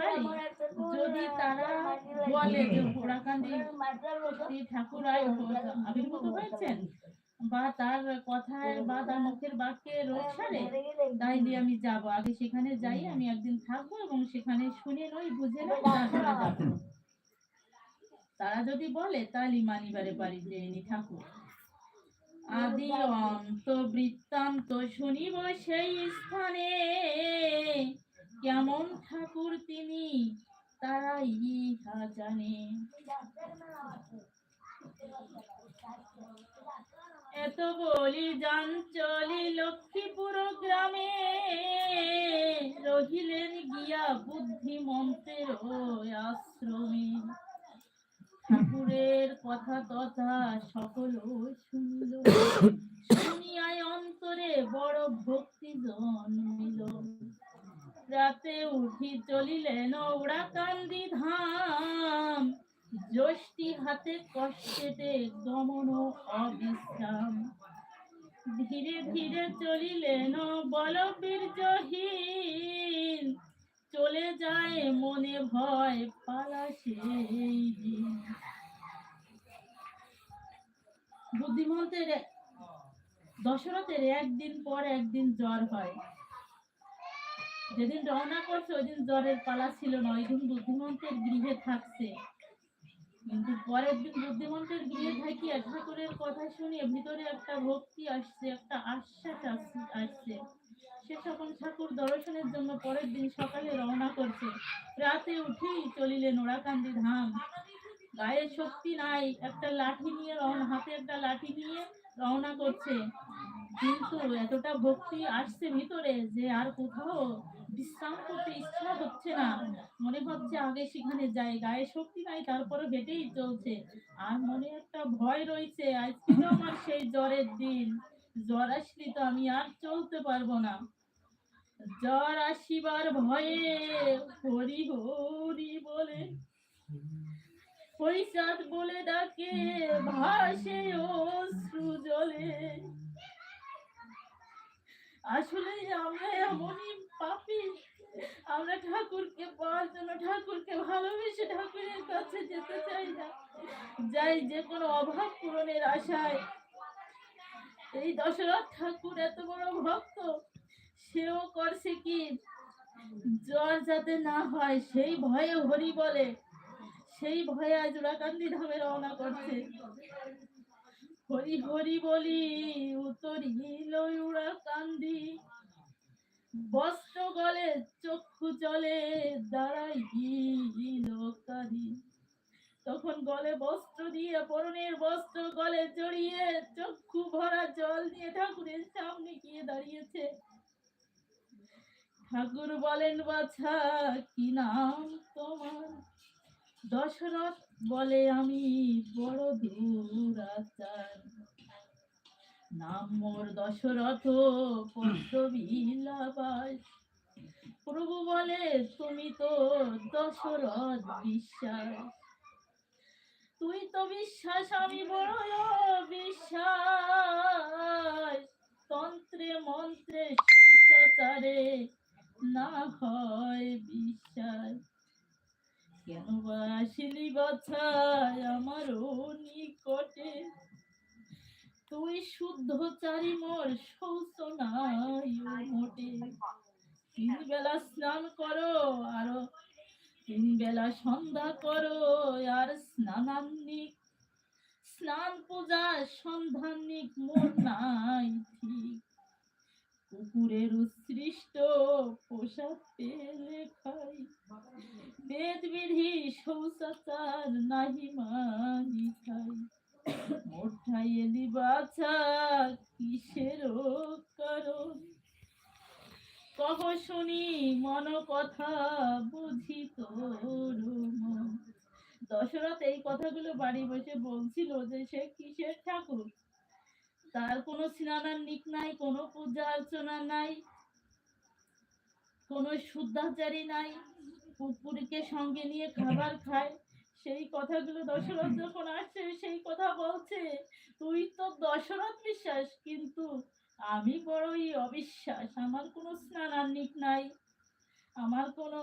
বাড়ি। যদি তারা বলে যে ঠাকুর আবির্ভূত হয়েছেন বা তার কথায় বা তার মুখের বাক্যে রোগ তাইলে আমি যাব। আগে সেখানে যাই, আমি একদিন থাকব এবং সেখানে শুনে নই বুঝে নই তারা যদি বলে, তাহলে মানিবারে বাড়ি যেয়ে ঠাকুর। আদি অন্ত বৃত্তান্ত শুনিব সেই স্থানে। কেমন ঠাকুর তিনি? তারাই ইহা জানে। এত বলি যান চলি লক্ষ্মীপুর গ্রামে। রহিলেন গিয়া বুদ্ধিমন্তের আশ্রমে। ঠাকুরের কথা তথা সকল শুনিল। শুনিয়ায় অন্তরে বড় ভক্তি জন্মিল রাতে উঠি চলিলেন ওড়া কান্দি ধাম। জ্যোষ্ঠী হাতে কষ্টেতে গমন অবিশ্রাম। ধীরে ধীরে চলিলেন বলবীর্যহীন চলে যায় মনে ভয় পালা সেই বুদ্ধিমন্তের দশরথের একদিন পর একদিন জ্বর হয়। যেদিন রওনা করছে, ওই দিন জ্বরের পালা ছিল না, ওই দিন বুদ্ধিমন্তের গৃহে থাকছে। কিন্তু পরের দিন বুদ্ধিমন্তের গৃহে থাকিয়া ঠাকুরের কথা শুনিয়ে ভিতরে একটা ভক্তি আসছে, একটা আশ্বাস আসছে। সে সকল ঠাকুর দর্শনের জন্য পরের দিন সকালে রওনা করছে। রাতে উঠেই চলিলেন ওরাকান্দি ধাম। গায়ে শক্তি নাই, একটা লাঠি নিয়ে রওনা হাতে একটা লাঠি নিয়ে রওনা করছে। কিন্তু এতটা ভক্তি আসছে ভিতরে যে আর কোথাও বিশ্রাম করতে ইচ্ছা হচ্ছে না। মনে হচ্ছে আগে সেখানে যাই, গায়ে শক্তি নাই, তারপরে হেঁটেই চলছে। আর মনে একটা ভয় রয়েছে, আজকে তো আমার সেই জ্বরের দিন। জ্বর আসলে তো আমি আর চলতে পারব না। জ্বর আসিবার ভয়ে হরি হরি বলে, হরিচাঁদ বলে ডাকে, ভাসে অশ্রু আসলে আমরা এমনই পাপি। আমরা ঠাকুরকে পাওয়ার জন্য ঠাকুরকে ভালোবেসে ঠাকুরের কাছে যেতে চাই না। যাই যে কোনো অভাব পূরণের আশায়। এই দশরথ ঠাকুর এত বড় ভক্ত, সেও করছে কি? জ্বর যাতে না হয়, সেই ভয়ে হরি বলে। সেই ভয়ে আজ ওরাকান্দি ধামে রওনা করছে। হরি হরি বলি উতরিল উড়া কান্দি। বস্ত্র গলে চক্ষু জলে দাঁড়াইল কাঁদি। তখন গলে বস্ত্র দিয়ে, পরনের বস্ত্র গলে জড়িয়ে, চক্ষু ভরা জল দিয়ে ঠাকুরের সামনে গিয়ে দাঁড়িয়েছে। ঠাকুর বলেন, বাছা, কি নাম তোমার? দশরথ বলে, আমি বড় দূরাচার নাম মোর দশরথ পদ্মবিলাবাস প্রভু বলে, তুমি তো দশরথ বিশ্বাস। তুই তো বিশ্বাস, আমি বড় বিশ্বাস তন্ত্রে মন্ত্রে সংসারে না হয় বিশ্বাস কেন বাছায় আমার নিকটে? তুই শুদ্ধ চারি মোর শৌচ নাই মোটে। তিন বেলা স্নান করো আরও তিন বেলা সন্ধ্যা করো আর স্নানান্নিক স্নান পূজা সন্ধানিক মোর নাই ঠিক। কুকুরের উৎসৃষ্ট পোশাক পেলে খাই। বেদ বিধি শৌচাচার নাহি মানি খাই। মোঠাই এলি বাছা কিসের কারণ? কহ শুনি মন কথা বুঝি তোর। দশরথ এই কথাগুলো বাড়ি বসে বলছিল যে সে কিসের ঠাকুর? তার কোনো স্নানান্নিক নাই, কোনো পূজা অর্চনা নাই, কোনো শুদ্ধাচারী নাই। কুকুরকে সঙ্গে নিয়ে খাবার খায়। সেই কথাগুলো দশরথ যখন আসছে সেই কথা বলছে, তুই তো দশরথ বিশ্বাস, কিন্তু আমি বড়ই অবিশ্বাস। আমার কোনো স্নানান্নিক নাই। আমার কোনো